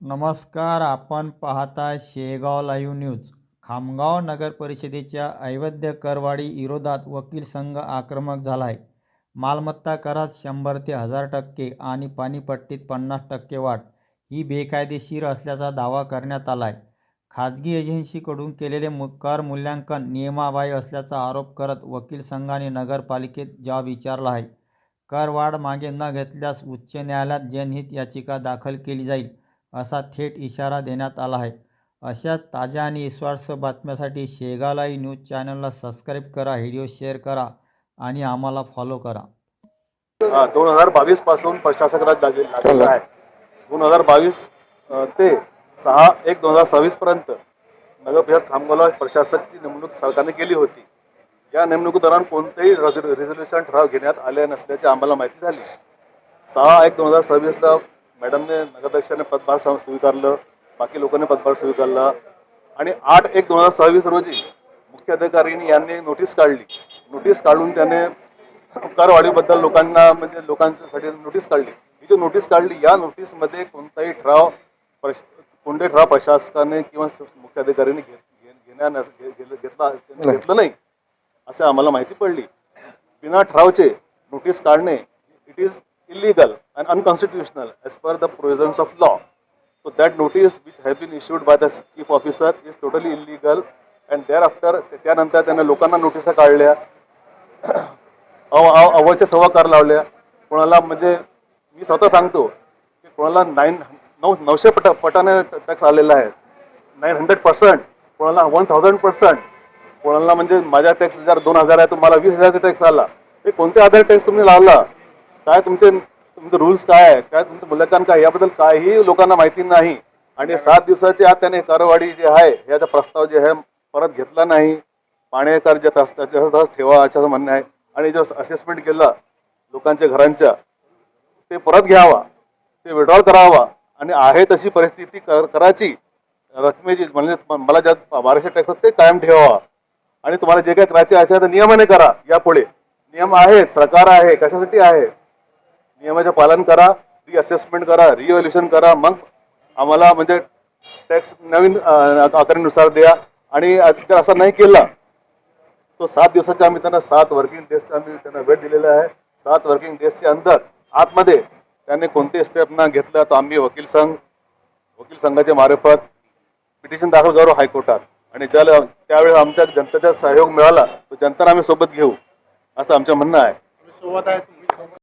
नमस्कार आपण पाहताय शेगाव लाईव्ह न्यूज. खामगाव नगर परिषदेच्या अवैध विरोधात वकील संघ आक्रमक झाला आहे मालमत्ता करात शंभर ते हजार टक्के आणि पाणीपट्टीत पन्नास टक्के वाढ ही बेकायदेशीर असल्याचा दावा करण्यात आला आहे खाजगी एजन्सीकडून केलेले मु कर मूल्यांकन नियमाबाह्य असल्याचा आरोप करत वकील संघाने नगरपालिकेत जॉब विचारला आहे. करवाढ मागे न घेतल्यास उच्च न्यायालयात जनहित याचिका दाखल केली जाईल. असा थेट इशारा देण्यात आला आहे. अशा ताज्या आणि विश्वास बातम्यासाठी शेगालाई न्यूज चॅनलला सबस्क्राईब करा व्हिडिओ शेअर करा आणि आम्हाला फॉलो करा. दोन हजार बावीसपासून प्रशासक राज लागलेला आहे. दोन हजार बावीस ते सहा एक दोन हजार सव्वीस पर्यंत नगर परिषद खामगावला प्रशासकची नेमणूक सरकारने केली होती. या नेमणुकी दरम्यान कोणतेही रिझोल्युशन ठराव घेण्यात आले नसल्याची आम्हाला माहिती झाली. सहा एक दोन हजार सव्वीसला मॅडमने नगराध्यक्षाने पदभार स्व- स्वीकारलं बाकी लोकांनी पदभार स्वीकारला. आणि आठ एक दोन हजार सव्वीस रोजी मुख्य अधिकाऱ्यांनी यांनी नोटीस काढली. नोटीस काढून त्याने करवाढीबद्दल लोकांना म्हणजे लोकांसाठी नोटीस काढली. ही जी नोटीस काढली या नोटीसमध्ये कोणताही ठराव प्रश कोणताही ठराव प्रशासकाने किंवा मुख्य अधिकाऱ्यांनी घेत घे- घेण्या घेतला घेतलं नाही असे आम्हाला माहिती पडली. बिना ठरावचे नोटीस काढणे it is illegal and unconstitutional as per the provisions of law So that notice which has been issued by the chief officer is totally illegal and thereafter त्यानंतर त्यानं लोकांना नोटिसा काढल्या. अव अवच्या सव्वा कार लावल्या. कोणाला म्हणजे मी स्वतः सांगतो की कोणाला नाईन नऊ नऊशे पट पटाने टॅक्स आलेला आहे. नाईन हंड्रेड पर्सेंट कोणाला वन थाउजंड पर्सेंट कोणाला म्हणजे माझ्या टॅक्स जर दोन हजार आहे तुम्हाला वीस हजारचा टॅक्स आला. ते कोणत्या आधार टॅक्स तुम्ही लावला? काय तुमचे तुमचे रुल्स काय आहे? काय तुमचं मूल्यांकन काय याबद्दल काहीही लोकांना माहिती नाही. आणि सात दिवसाच्या आत त्याने करवाढी जे आहे याचा प्रस्ताव जे आहे परत घेतला नाही. पाणेकर जे तस त्याच्या तसं ठेवा असं म्हणणं आहे. आणि जो असेसमेंट केला लोकांच्या घरांच्या ते परत घ्यावा. ते विड्रॉल करावा. आणि आहे तशी परिस्थिती कर करायची. रकमेची म्हणजे मला ज्या बाराशे टॅक्स ते कायम ठेवावा. आणि तुम्हाला जे काय करायचे आहे तर नियमाने करा. यापुढे. नियम आहे सरकार आहे कशासाठी आहे? नियमाचे पालन करा रिअसेसमेंट करा रिव्हॅल्युशन करा. मग आम्हाला म्हणजे टॅक्स नवीन आकारणीनुसार द्या. आणि जर असं नाही केला तो सात दिवसाच्या आम्ही त्यांना सात वर्किंग डेजचा आम्ही त्यांना वेळ दिलेला आहे. सात वर्किंग डेजच्या अंदर आतमध्ये त्यांनी कोणते स्टेप न घेतलं तर आम्ही वकील संघ वकील संघाच्या मार्फत पिटिशन दाखल करू हायकोर्टात. आणि ज्याला त्यावेळेस आमच्या जनतेचा सहयोग मिळाला तो जनताना आम्ही सोबत घेऊ असं आमचं म्हणणं आहे.